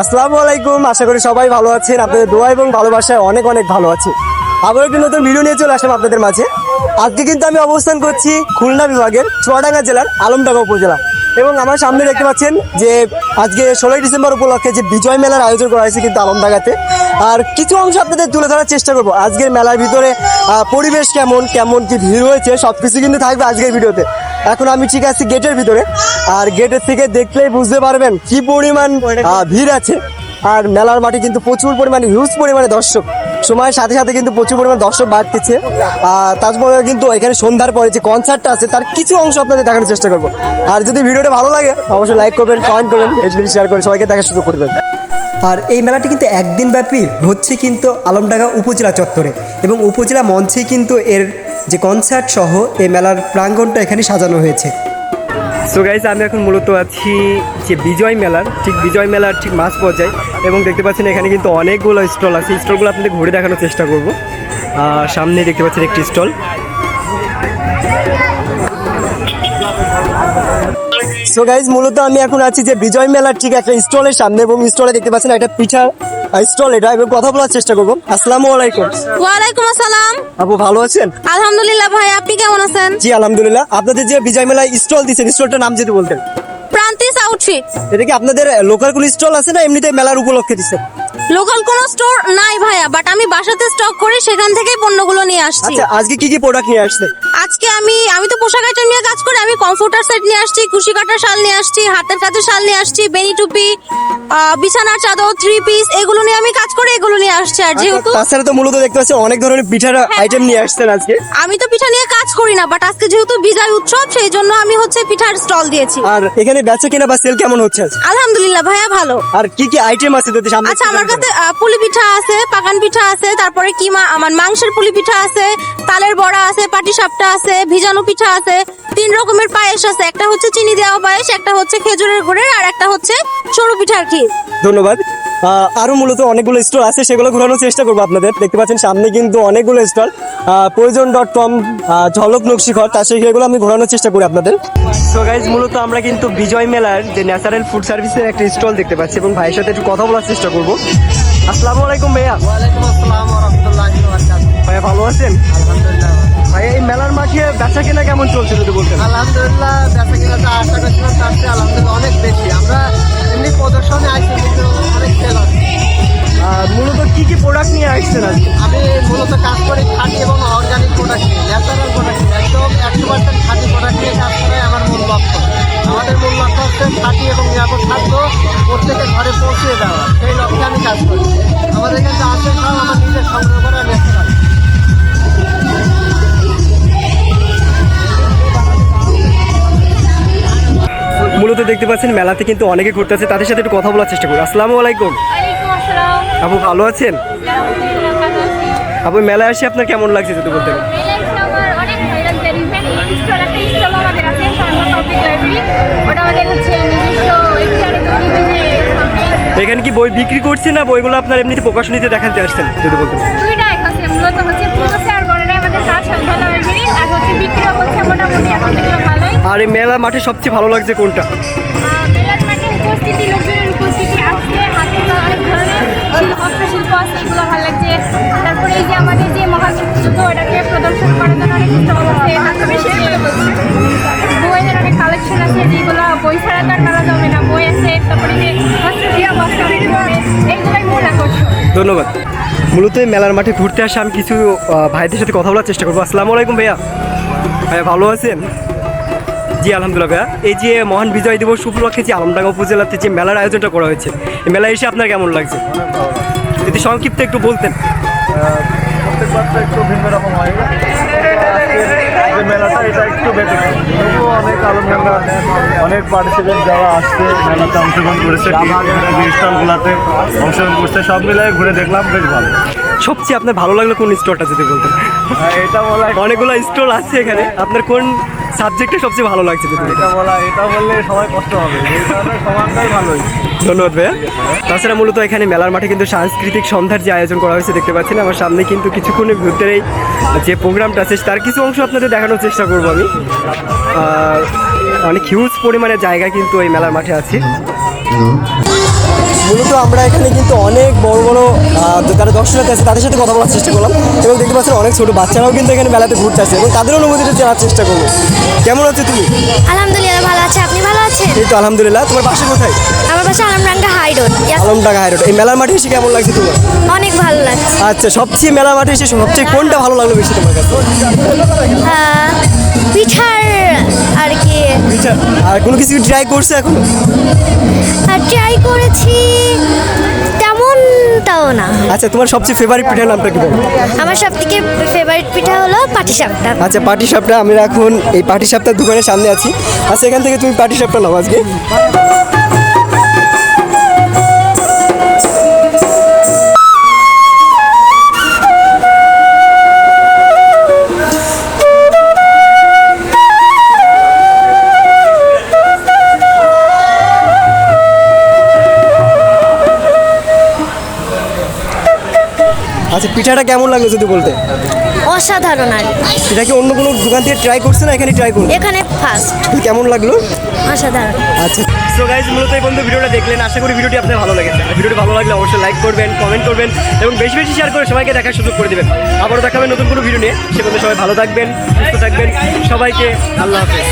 আসসালামু আলাইকুম, আশা করি সবাই ভালো আছেন। আপনাদের দোয়া এবং ভালোবাসায় অনেক অনেক ভালো আছি। আবার একটি নতুন ভিডিও নিয়ে চলে আসলাম আপনাদের মাঝে। আজকে কিন্তু আমি অবস্থান করছি খুলনা বিভাগের চুয়াডাঙ্গা জেলার আলমডাঙ্গা উপজেলা। এবং আমার সামনে দেখতে পাচ্ছেন যে আজকে ষোলোই ডিসেম্বর উপলক্ষে যে বিজয় মেলার আয়োজন করা হয়েছে কিন্তু আলমডাঙ্গাতে। আর কিছু অংশ আপনাদের তুলে ধরার চেষ্টা করব। আজকের মেলার ভিতরে পরিবেশ কেমন কেমন কি ভিড় হয়েছে সব কিছু কিন্তু থাকবে আজকের ভিডিওতে এখন আমি ঠিক আছি গেটের ভিতরে। আর গেটের থেকে দেখলেই বুঝতে পারবেন কি পরিমাণ ভিড় আছে। আর মেলার মাঠে কিন্তু প্রচুর পরিমাণে হিউজ পরিমাণে দর্শক। সময়ের সাথে সাথে কিন্তু প্রচুর পরিমাণ দর্শক বাড়তেছে। আর তারপরে কিন্তু এখানে সন্ধ্যার পরে যে কনসার্টটা আছে, তার কিছু অংশ আপনাদের দেখানোর চেষ্টা করব। আর যদি ভিডিওটা ভালো লাগে, অবশ্যই লাইক করবেন কমেন্ট করবেন শেয়ার করবেন সবাইকে দেখার সুযোগ করবেন আর এই মেলাটি কিন্তু একদিন ব্যাপী হচ্ছে কিন্তু আলমডাঙ্গা উপজেলা চত্বরে। এবং উপজেলা মঞ্চেই কিন্তু এর যে কনসার্ট সহ এই মেলার প্রাঙ্গণটা এখানে সাজানো হয়েছে। সো গাইজ আমি এখন মূলত আছি যে বিজয় মেলার, ঠিক বিজয় মেলার ঠিক মাঝ পর্যায়ে। এবং দেখতে পাচ্ছেন এখানে কিন্তু অনেকগুলো স্টল আছে। স্টলগুলো আপনাদের ঘুরে দেখানোর চেষ্টা করব। সামনে দেখতে পাচ্ছেন একটি স্টল। সো গাইজ মূলত আমি এখন আছি যে বিজয় মেলার ঠিক একটা স্টলের সামনে। এবং স্টলে দেখতে পাচ্ছেন একটা পিঠা স্টল ড্রাইভার কথা বলার চেষ্টা করব। আসসালামু আলাইকুম। ওয়ালাইকুম আসসালাম। আপু ভালো আছেন? আলহামদুলিল্লাহ ভাই আপনি কেমন আছেন? জি আলহামদুলিল্লাহ। আপনাদের যে বিজয় মেলায় স্টল দিচ্ছেন স্টলটার নাম যদি বলতেন। প্রান্তিস আউটফিট এটা কি আপনাদের লোকাল কোন স্টল আছে না এমনিতে মেলার উপলক্ষে দিচ্ছেন লোকাল কোনো স্টোর নাই ভাইয়া বাট আমি বাসাতে স্টক করে সেখান থেকেই পণ্যগুলো নিয়ে আসছি। আচ্ছা আজকে কি কি প্রোডাক্ট নিয়ে আসছেন আজকে আমি আমি তো পোশাক আইটেম নিয়ে কাজ করি আমি কমফোর্টার সেট নিয়ে আসছি কুশি কাটার শাল নিয়ে আসছি হাতের কাজের শাল নিয়ে আসছি বেনি টুপি বিছানার চাদর থ্রি পিস এগুলো নিয়ে আমি কাজ করি এগুলো নিয়ে আসছি। আর যেহেতু আচ্ছা, তাছাড়া তো মূলত দেখতে পাচ্ছি অনেক ধরনের পিঠার আইটেম নিয়ে আসছেন আজকে। আমি তো পিঠা নিয়ে কাজ করি না বাট আজকে যেহেতু বিজয় উৎসব সেই জন্য আমি হচ্ছে পিঠার স্টল দিয়েছি। আর এখানে বেচা কিনা বা সেল কেমন হচ্ছে আলহামদুলিল্লাহ ভাইয়া ভালো। আর কি কি আইটেম আছে যদি সামনে আচ্ছা আমার কাছে পুলি পিঠা আছে, পাকান পিঠা আছে, তারপরে কি মা আমার মাংসের পুলি পিঠা আছে, তালের বড়া আছে পাটি সাপটা আছে, ভিজানো পিঠা আছে তিন রকমের পায়েস আছে। একটা হচ্ছে চিনি দেওয়া পায়েস একটা হচ্ছে খেজুরের গুড়ের আর একটা হচ্ছে সরু পিঠার ক্ষীর। ধন্যবাদ। আহ, আরও মূলত অনেকগুলো স্টল আছে সেগুলো ঘোরানোর চেষ্টা করব আপনাদের। দেখতে পাচ্ছেন সামনে কিন্তু অনেকগুলো স্টল। প্রয়োজন ডট কম ঝলক নকশিখর তার সেগুলো আমি ঘোরানোর চেষ্টা করি আপনাদের। সো গাইজ মূলত আমরা কিন্তু বিজয় মেলার যে ন্যাচারাল ফুড সার্ভিসের একটা স্টল দেখতে পাচ্ছি এবং ভাইয়ের সাথে একটু কথা বলার চেষ্টা করব। আসসালামু আলাইকুম ভাইয়া। ওয়ালাইকুম আসসালাম ওয়া রাহমাতুল্লাহি ওয়া বারাকাতুহু। ভাইয়া ভালো আছেন? আলহামদুলিল্লাহ। আজকে আমি মূলত কাজ করি খাঁটি এবং অর্গানিক প্রোডাক্ট নিয়ে, ন্যাচারাল প্রোডাক্ট একদম একশো পার্সেন্ট খাঁটি প্রোডাক্ট নিয়ে কাজ করাই আমার মূল লক্ষ্য। আমাদের মূল লক্ষ্য হচ্ছে খাঁটি এবং নিরাপদ খাদ্য প্রত্যেকের ঘরে পৌঁছে দেওয়া। সেই লক্ষ্যে আমি কাজ করি। আমাদের আমার নিজের সংগ্রহ করা ন্যাচারাল মূলত দেখতে পাচ্ছেন মেলাতে কিন্তু অনেকে ঘুরতে আছে তাদের সাথে একটু কথা বলার চেষ্টা করি। আসসালামু আলাইকুম। আপু ভালো আছেন? আপু মেলায় এসে আপনার কেমন লাগছে যদি বলতে এখানে কি বই বিক্রি করছে না? বইগুলো আপনার এমনিতে প্রকাশনীতে দেখাতে আসছেন যদি পুরোছে আর এই মেলা মাঠে সবচেয়ে ভালো লাগছে কোনটা? উপস্থিতি ধন্যবাদ। মূলত মেলার মাঠে ঘুরতে আসে আমি কিছু ভাইদের সাথে কথা বলার চেষ্টা করব। আসসালামু আলাইকুম ভাইয়া। ভাইয়া ভালো আছেন? জি আলহামদুলিল্লাহ ভাইয়া। এই যে মহান বিজয় দিবস উপলক্ষে যে আলমডাঙ্গা উপজেলাতে যে মেলার আয়োজনটা করা হয়েছে এই মেলায় এসে আপনার কেমন লাগছে? যদি সংক্ষিপ্ত একটু বলতেন। প্রত্যেকবার একটু ভিন্ন রকম হয়। মেলাটা এটা একটু অনেক পার্টিসিপেন্ট যারা আসছে মেলাতে অংশগ্রহণ করেছে স্টলগুলোতে অংশগ্রহণ করছে সব মিলিয়ে ঘুরে দেখলাম বেশ ভালো। সবচেয়ে আপনার ভালো লাগল কোন স্টোরটা যদি বলতেন? হ্যাঁ, এটা বলা অনেকগুলো স্টল আছে এখানে। আপনার কোন সাবজেক্টটা সবচেয়ে ভালো লাগছে এটা বলা এটা বললে সবাই কষ্ট হবে এই কারণে ভালোই। ধন্যবাদ ভাইয়া। তাছাড়া মূলত এখানে মেলার মাঠে কিন্তু সাংস্কৃতিক সন্ধ্যার যে আয়োজন করা হয়েছে দেখতে পাচ্ছেন আমার সামনে কিন্তু কিছুক্ষণের ভিতরেই যে প্রোগ্রামটা আছে, তার কিছু অংশ আপনাদের দেখানোর চেষ্টা করব আমি। অনেক হিউজ পরিমাণে জায়গা কিন্তু এই মেলার মাঠে আছে। মূলত আমরা এখানে কিন্তু অনেক বড় বড় যারা দর্শনার্থী আছে তাদের সাথে কথা বলার চেষ্টা করলাম। এবং দেখতে পাচ্ছেন অনেক ছোট বাচ্চারাও কিন্তু এখানে মেলাতে ঘুরতে আসে এবং তাদের অনুভূতিটা জানার চেষ্টা করব। কেমন আছে তুমি? আলহামদুলিল্লাহ ভালো আছে। আপনি ভালো আছেন? এই তো আলহামদুলিল্লাহ। তোমার বাসা কোথায়? আমার পাশে Alamdanga high road. Alamdanga high road এই মেলার মাঠে এসে কেমন লাগছে তোমার? অনেক ভালো লাগছে। আচ্ছা সবচেয়ে মেলার মাঠে এসে সবচেয়ে কোনটা ভালো লাগল বেশি তোমার কাছে? পিঠার পিঠা আর কোনো কিছু ট্রাই করছ এখন? ট্রাই করেছি তেমনটাও না। আচ্ছা তোমার সবচেয়ে ফেভারিট পিঠার নামটা কি বলো? আমার সবথেকে ফেভারিট পিঠা হলো পাটিসাপটা। আচ্ছা পাটি সাপটা আমরা এখন এই পাটি সাপটার দোকানের সামনে আছি। আচ্ছা এখান থেকে তুমি পাটি সাপটা নাও আজকে। আচ্ছা পিঠাটা কেমন লাগল যদি বলতে? অসাধারণ আর। এটা কি অন্য কোনো দোকান থেকে ট্রাই করছে না এখানে ট্রাই করুন এখানে ফার্স্ট কেমন লাগল? অসাধারণ। আচ্ছা সো গাইজ মূলত এই বন্ধু ভিডিওটা দেখলেন। আশা করি ভিডিওটি আপনার ভালো লেগেছে। ভিডিওটি ভালো লাগলে অবশ্যই লাইক করবেন কমেন্ট করবেন এবং বেশি বেশি শেয়ার করে সবাইকে দেখার সুযোগ করে দেবেন। আবারও দেখাবেন নতুন কোনো ভিডিও নিয়ে। সে বন্ধু সবাই ভালো থাকবেন সুস্থ থাকবেন। সবাইকে আল্লাহ হাফেজ।